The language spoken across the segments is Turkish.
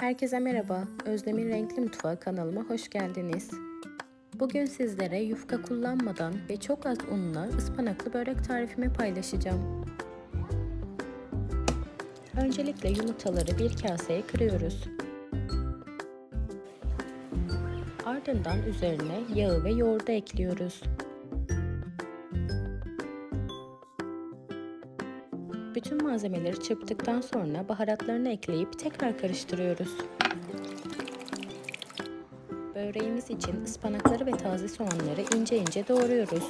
Herkese merhaba. Özlem'in Renkli Mutfağı kanalıma hoş geldiniz. Bugün sizlere yufka kullanmadan ve çok az unla ıspanaklı börek tarifimi paylaşacağım. Öncelikle yumurtaları bir kaseye kırıyoruz. Ardından üzerine yağı ve yoğurdu ekliyoruz. Bütün malzemeleri çırptıktan sonra baharatlarını ekleyip tekrar karıştırıyoruz. Böreğimiz için ıspanakları ve taze soğanları ince ince doğruyoruz.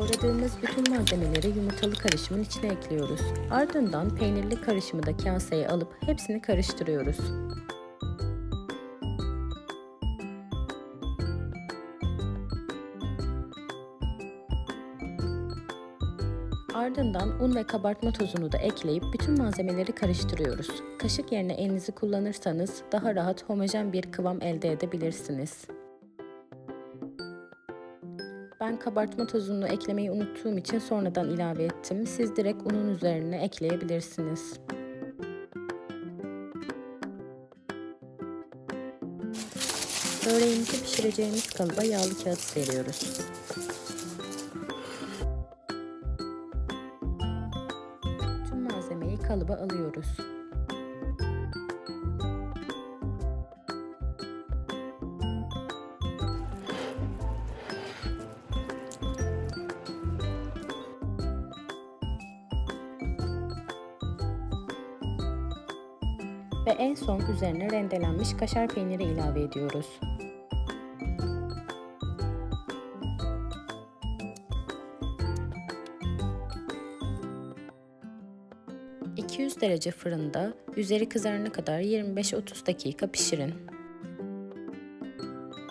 Doğradığımız bütün malzemeleri yumurtalı karışımın içine ekliyoruz. Ardından peynirli karışımı da kaseye alıp hepsini karıştırıyoruz. Ardından un ve kabartma tozunu da ekleyip bütün malzemeleri karıştırıyoruz. Kaşık yerine elinizi kullanırsanız daha rahat homojen bir kıvam elde edebilirsiniz. Ben kabartma tozunu eklemeyi unuttuğum için sonradan ilave ettim. Siz direkt unun üzerine ekleyebilirsiniz. Böreğimizi pişireceğimiz kalıba yağlı kağıt seriyoruz. Tüm malzemeyi kalıba alıyoruz. Ve en son üzerine rendelenmiş kaşar peyniri ilave ediyoruz. ...200 derece fırında üzeri kızarana kadar 25-30 dakika pişirin.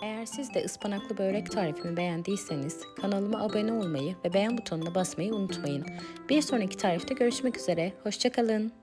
Eğer siz de ıspanaklı börek tarifimi beğendiyseniz kanalıma abone olmayı ve beğen butonuna basmayı unutmayın. Bir sonraki tarifte görüşmek üzere, hoşçakalın.